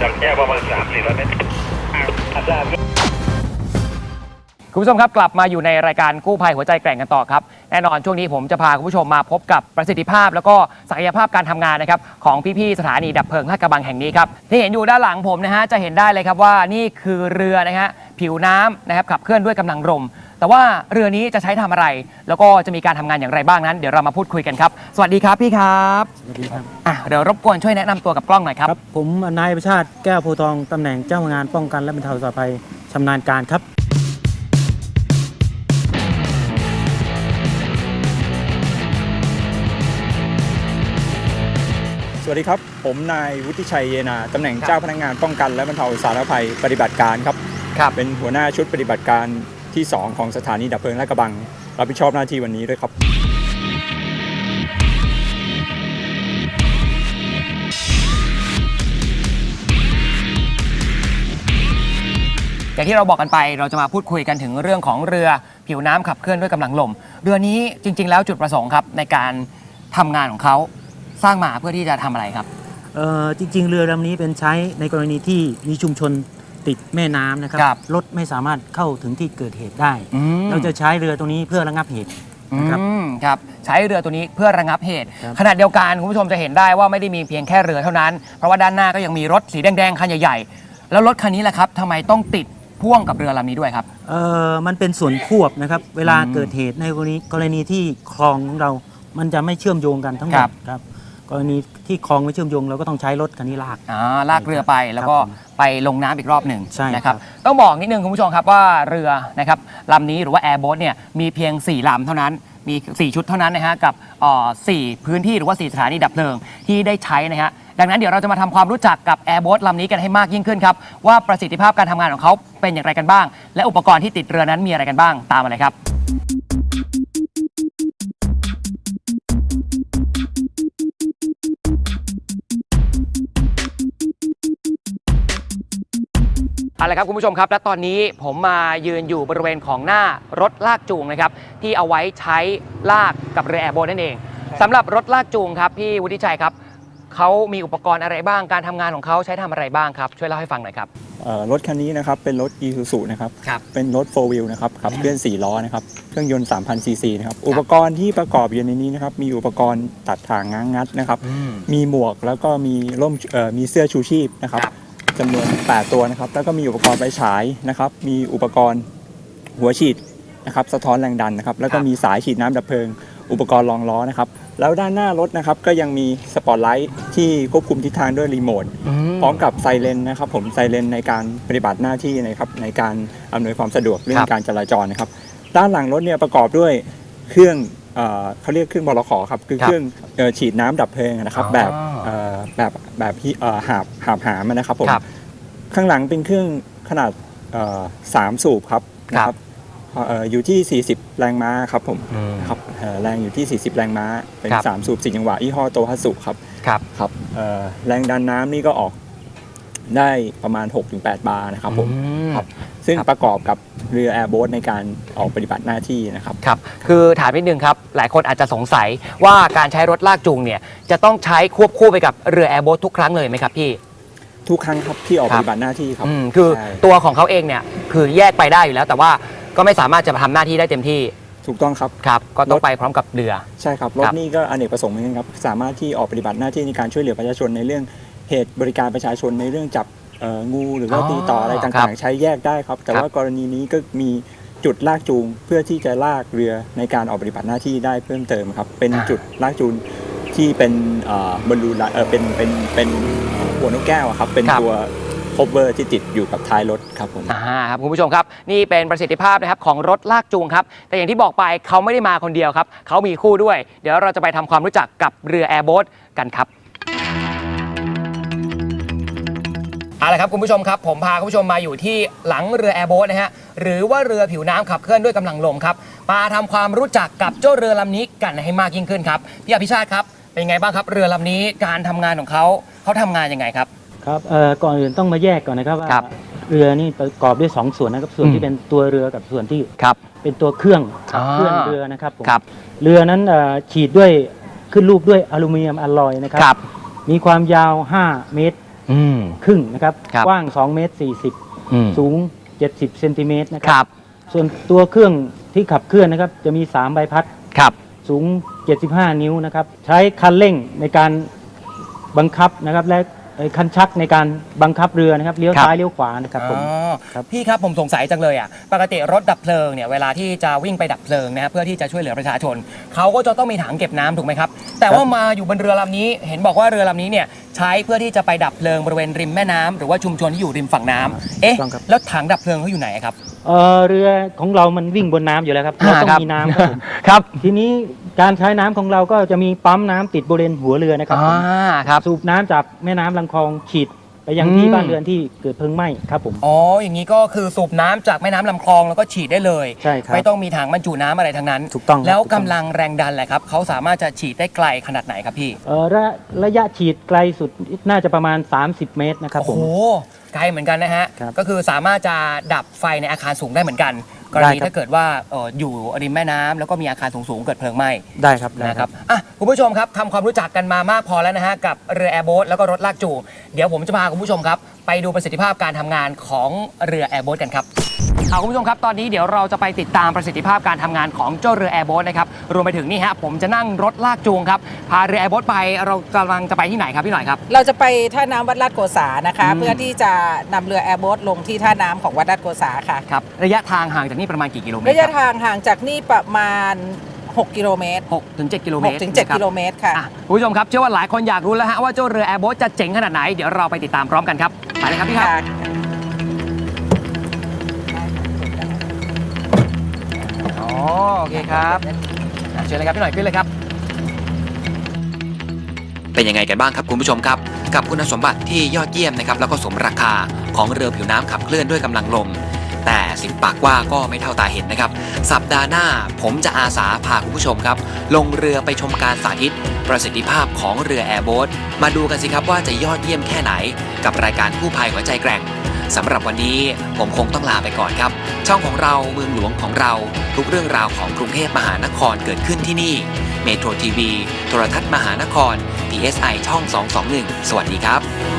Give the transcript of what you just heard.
จากแยกประมาณสามสี่ร้อยเมตรอาจารย์คุณผู้ชมครับกลับมาอยู่ในรายการกู้ภัยหัวใจแกร่งกันต่อครับแน่นอนช่วงนี้ผมจะพาคุณผู้ชมมาพบกับประสิทธิภาพ แล้วก็ศักยภาพการทำงานนะครับของพี่ๆสถานีดับเพลิงลาดกระบังแห่งนี้ครับที่เห็นอยู่ด้านหลังผมนะฮะจะเห็นได้เลยครับว่านี่คือเรือนะฮะผิวน้ำนะครับขับเคลื่อนด้วยกำลังลม แต่ว่าเรือนี้จะใช้ทำอะไร แล้วก็จะมีการทำงานอย่างไรบ้างนั้น เดี๋ยวเรามาพูดคุยกันครับ สวัสดีครับพี่ครับสวัสดีครับอะเดี๋ยวรบกวนช่วยแนะนำตัวกับกล้องหน่อยครับ ครับผมนายประชาติแก้วโพธิ์ทองตำแหน่งเจ้างานป้องกันและบรรเทาสาธารณภัยชำนาญการครับสวัสดีครับ ผมนายวุฒิชัยเยนาตำแหน่งครับ เจ้าพนักงานป้องกันและบรรเทาสาธารณภัยปฏิบัติการครับ ครับ เป็นหัวหน้าชุดปฏิบัติการ ที่ 2 ของสถานีดับเพลิงลาดกระบัง รับผิดชอบหน้าที่วันนี้ด้วยครับอย่างที่เราบอกกันไปเราจะมาพูดคุยกันถึงเรื่องของเรือผิวน้ำขับเคลื่อนด้วยกำลังลม เรือนี้จริง ๆ แล้วจุดประสงค์ครับในการทำงานของเขาสร้างมาเพื่อที่จะทำอะไรครับ เอ่อจริงๆ เรือลำนี้เป็นใช้ในกรณีที่มีชุมชน ติดแม่น้ำนะครับครับรถไม่สามารถเข้าถึงที่เกิดเหตุได้ อืม เราจะใช้เรือตรงนี้เพื่อระงับเหตุนะครับ อืมครับใช้เรือตัวนี้เพื่อระงับเหตุ ครับ ขณะเดียวกันคุณผู้ชมจะเห็นได้ว่าไม่ได้มีเพียงแค่เรือเท่านั้น เพราะว่าด้านหน้าก็ยังมีรถสีแดงๆคันใหญ่ๆ แล้วรถคันนี้แหละครับทำไมต้องติดพ่วงกับเรือลำนี้ด้วยครับ เอ่อมันเป็นส่วนควบนะครับ เวลาอืมเกิดเหตุในกรณีกรณีที่คลองของเรา มันจะไม่เชื่อมโยงกันทั้งหมครัดบ ครับ กรณีที่คลองไม่เชื่อมโยงเราก็ต้องใช้รถคันนี้ลาก อ่าลากเรือไปแล้วก็ครับผมไปลงน้ำอีกรอบหนึ่งใช่นะครับครับต้องบอกนิดนึงคุณผู้ชมครับว่าเรือนะครับลำนี้หรือว่าแอร์โบ๊ทเนี่ยมีเพียง 4 ลำเท่านั้นมี 4 ชุดเท่านั้นนะฮะกับเอ่อสี่พื้นที่หรือว่า 4 สถานีดับเพลิงที่ได้ใช้นะฮะดังนั้นเดี๋ยวเราจะมาทำความรู้จักกับแอร์โบ๊ทลำนี้กันให้มากยิ่งขึ้นครับ ว่าประสิทธิภาพการทำงานของเขาเป็นอย่างไรกันบ้าง และอุปกรณ์ที่ติดเรือนั้นมีอะไรกันบ้างตามมาเลยครับ เอาละครับคุณผู้ชมครับ และตอนนี้ผมมายืนอยู่บริเวณของหน้ารถลากจูงนะครับที่เอาไว้ใช้ลากกับเรือแอร์โบนนั่นเองสำหรับรถลากจูงครับพี่วุฒิชัยครับเขามีอุปกรณ์อะไรบ้าง การทำงานของเขาใช้ทำอะไรบ้างครับ ช่วยเล่าให้ฟังหน่อยครับเอ่อรถคันนี้นะครับเป็นรถ Isuzu นะครับครับเป็นรถ 4 wheel นะครับขับเคลื่อน 4 ล้อนะครับเครื่องยนต์ 3,000 ซีซีนะครับอุปกรณ์ที่ประกอบอยู่ในนี้นะครับมีอุปกรณ์ตัดทางง้างงัดนะครับมีหมวกแล้วก็มีร่มเอ่อมีเสื้อชูชีพนะครับครับ จำนวน 8 ตัวนะครับ แล้วก็มีอุปกรณ์ไฟฉายนะครับ มีอุปกรณ์หัวฉีดนะครับ สะท้อนแรงดันนะครับ แล้วก็มีสายฉีดน้ำดับเพลิง อุปกรณ์รองล้อนะครับ แล้วด้านหน้ารถนะครับก็ยังมีสปอตไลท์ที่ควบคุมทิศทางด้วยรีโมท พร้อมกับไซเรนนะครับ ผมไซเรนในการปฏิบัติหน้าที่นะครับในการอำนวยความสะดวกเรื่อครังบการจราจรนะครับ ด้านหลังรถเนี่ยประกอบด้วยเครื่องเอ่อเขาเรียกเครื่องบลขครับ คือครับเครื่องเอ่อฉีดน้ำดับเพลิงนะครับอ๋อแบบเอ่อ แบบแบบที่เอ่อหาบหาบหามนะครับผมครับข้างหลังเป็นเครื่องขนาดเอ่อสามสูบครับนะเอ่ออยู่ที่ 40 แรงม้าครับผมครับเอ่อแรงอยู่ที่ 40 แรงม้า เป็นครับสามสูบสี่จังหวะยี่ห้อโตฮัตสุครับครับครับเอ่อแรงดันน้ำนี่ก็ออก ได้ประมาณ 6-8 บาร์นะครับผม ครับ ซึ่งครับประกอบกับเรือแอร์โบ๊ทในการออกปฏิบัติหน้าที่นะครับ ครับ คือถามนิดนึงครับ หลายคนอาจจะสงสัยว่าการใช้รถลากจูงเนี่ย จะต้องใช้ควบคู่ไปกับเรือแอร์โบ๊ททุกครั้งเลยไหมครับพี่ ทุกครั้งครับที่ออกครัปบฏิบัติหน้าที่ครับอืมคือใช่ตัวของเขาเองเนี่ยคือแยกไปได้อยู่แล้ว แต่ว่าก็ไม่สามารถจะทำหน้าที่ได้เต็มที่ถูกต้องครับ ครับ ก็ต้องรถไปพร้อมกับเรือ ใช่ครับรคถรับ นี่ก็อเนกประสงค์เหมือนกันครับ สามารถที่ออกปฏิบัติหน้าที่ในการช่วยเหลือประชาชนในเรื่อง เหตุบริการประชาชนในเรื่องจับเอ่องูหรือว่าอ๋อตีต่ออะไรครัต่างบๆใช้แยกได้ครับ แต่ครับ ว่ากรณีนี้ก็มีจุดลากจูงเพื่อที่จะลากเรือในการออกปฏิบัติหน้าที่ได้เพิ่มเติมครับ เป็นจุดลากจูงที่เป็นเอ่อบอลลูนลาเออเป็นเป็นเป็นเอ่อหัวนกแก้วอะครับเป็นครับ ตัวคบเวอร์ที่ติดอยู่กับท้ายรถครับผม อ่าครับคุณผู้ชมครับ นี่เป็นประสิทธิภาพนะครับของรถลากจูงครับ แต่อย่างที่บอกไปเขาไม่ได้มาคนเดียวครับ เขามีคู่ด้วย เดี๋ยวเราจะไปทำความรู้จักกับเรือแอร์โบ๊ทกันครับ เอาละครับคุณผู้ชมครับ ผมพาคุณผู้ชมมาอยู่ที่หลังเรือแอร์โบ๊ทนะฮะหรือว่าเรือผิวน้ำขับเคลื่อนด้วยกำลังลมครับมาทำความรู้จักกับเจ้าเรือลำนี้กันให้มากยิ่งขึ้นครับพี่อภิชาติครับเป็นไงบ้างครับ เรือลำนี้การทำงานของเขาเขาทำงานยังไงครับ ครับเอ่อก่อนอื่นต้องมาแยกก่อนนะครับว่าครับเรือนี่ประกอบด้วยสองส่วนนะครับ ส่วนอืม ที่เป็นตัวเรือกับส่วนที่ครับ เป็นตัวเครื่องขับอ่าเคลื่อนเรือนะครับผมครับเรือนั้นเอ่อฉีดด้วยขึ้นรูปด้วยอลูมิเนียมอลลอยนะครับ ครับ มีความยาว 5 เมตร อืม ครึ่งนะครับ ครับกว้าง2เมตรอืม 40 สูง 70เซนติเมตรนะคครัรับ ส่วนตัวเครื่องที่ขับเคลื่อนนะครับ จะมี 3 ใบพัดครับ สูง 75 นิ้วนะครับ ใช้คันเร่งในการบังคับนะครับ และเอ่อคันชักในการบังคับเรือนะครับเลี้ยวครับ ซ้ายเลี้ยวขวานะครับผม อ๋อครับ พี่ครับผมสงสัยจังเลยอะปกติรถดับเพลิงเนี่ยเวลาที่จะวิ่งไปดับเพลิงนะฮะเพื่อที่จะช่วยเหลือประชาชนเขาก็จะต้องมีถังเก็บน้ำถูกไหมครับ แต่ว่ามาอยู่บนเรือลำนี้ เห็นบอกว่าเรือลำนี้เนี่ยใช้เพื่อที่จะไปดับเพลิงบริเวณริมแม่น้ำหรือว่าชุมชนที่อยู่ริมฝั่งน้ำเอ๊ะถูกต้องครับ แล้วถังดับเพลิงเขาอยู่ไหนครับ เอ่อเรือของเรามันวิ่งบนน้ำอยู่แล้วครับเราต้องมีน้ำครับผมครับทีนี้การใช้น้ำของเราก็จะมีปั๊มน้ำติดบริเวณหัวเรือนะครับอ่าผมครับ สูบน้ำจากแม่น้ำลำคลองฉีด ไปยังอืมที่บ้านเรือนที่เกิดเพลิงไหม้ครับผม อ๋ออย่างนี้ก็คือสูบน้ำจากแม่น้ำลำคลองแล้วก็ฉีดได้เลยใช่ครับไม่ต้องมีถังบรรจุน้ำอะไรทั้งนั้น ถูกต้องครับ แล้วถูกกำต้องลังแรงดันแหละครับเขาสามารถจะฉีดได้ไกลขนาดไหนครับพี่เอ่อระระยะฉีดไกลสุดน่าจะประมาณ 30 เมตรนะครับโอ้ผโหม ไกลเหมือนกันนะฮะครับ ก็คือสามารถจะดับไฟในอาคารสูงได้เหมือนกัน กรณีได้ครับ ถ้าเกิดว่าเอ่ออยู่ริมแม่น้ำแล้วก็มีอาคารสูงๆเกิดเพลิงไหม้ได้ครับได้ นะครับอะคุณผู้ชมครับทำความรู้จักกันมามากพอแล้วนะฮะกับเรือแอร์โบ๊ทแล้วก็รถลากจูงเดี๋ยวผมจะพาคุณผู้ชมครับ ไปดูประสิทธิภาพการทำงานของเรือแอร์โบ๊ทกันครับ เอาคุณผู้ชมครับ ตอนนี้เดี๋ยวเราจะไปติดตามประสิทธิภาพการทำงานของเจ้าเรือแอร์โบ๊ทนะครับ รวมไปถึงนี่ฮะผมจะนั่งรถลากจูงครับ พาเรือแอร์โบ๊ทไปเรากำลังจะไปที่ไหนครับพี่หน่อยครับ เราจะไปท่าน้ำวัดลาดโกษานะคะ อืม เพื่อที่จะนำเรือแอร์โบ๊ทลงที่ท่าน้ำของวัดลาดโกษาค่ะ ครับระยะทางห่างจากนี่ประมาณกี่กิโลเมตรระยะครับทางห่างจากนี่ประมาณ 6 กิโลเมตรหกถึงเจ็ดกิโลเมตร6ถึงนะครับ7กิโลเมตรค่ะ อะคุณผู้ชมครับ เชื่อว่าหลายคนอยากรู้แล้วฮะว่าเจ้าเรือแอร์โบ๊ทจะเจ๋งขนาดไหน เดี๋ยวเราไปติดตามพร้อมกันครับ ไปเลยครับพี่ครับอ๋อ โอเคครับเชิญเลยครับพี่หน่อยขึ้นเลยครับ เป็นยังไงกันบ้างครับคุณผู้ชมครับ กับคุณสมบัติที่ยอดเยี่ยมนะครับแล้วก็สมราคาของเรือผิวน้ำขับเคลื่อนด้วยกำลังลม แต่สิ่งปากว่าก็ไม่เท่าตาเห็นนะครับ สัปดาห์หน้าผมจะอาสาพาคุณผู้ชมครับ ลงเรือไปชมการสาธิต ประสิทธิภาพของเรือแอร์โบ๊ทมาดูกันสิครับว่าจะยอดเยี่ยมแค่ไหน กับรายการกู้ภัยหัวใจแกร่ง สำหรับวันนี้ผมคงต้องลาไปก่อนครับ ช่องของเราเมืองหลวงของเราทุกเรื่องราวของกรุงเทพมหานครเกิดขึ้นที่นี่เมโทรทีวีโทรทัศน์มหานคร PSI ช่อง 221 สวัสดีครับ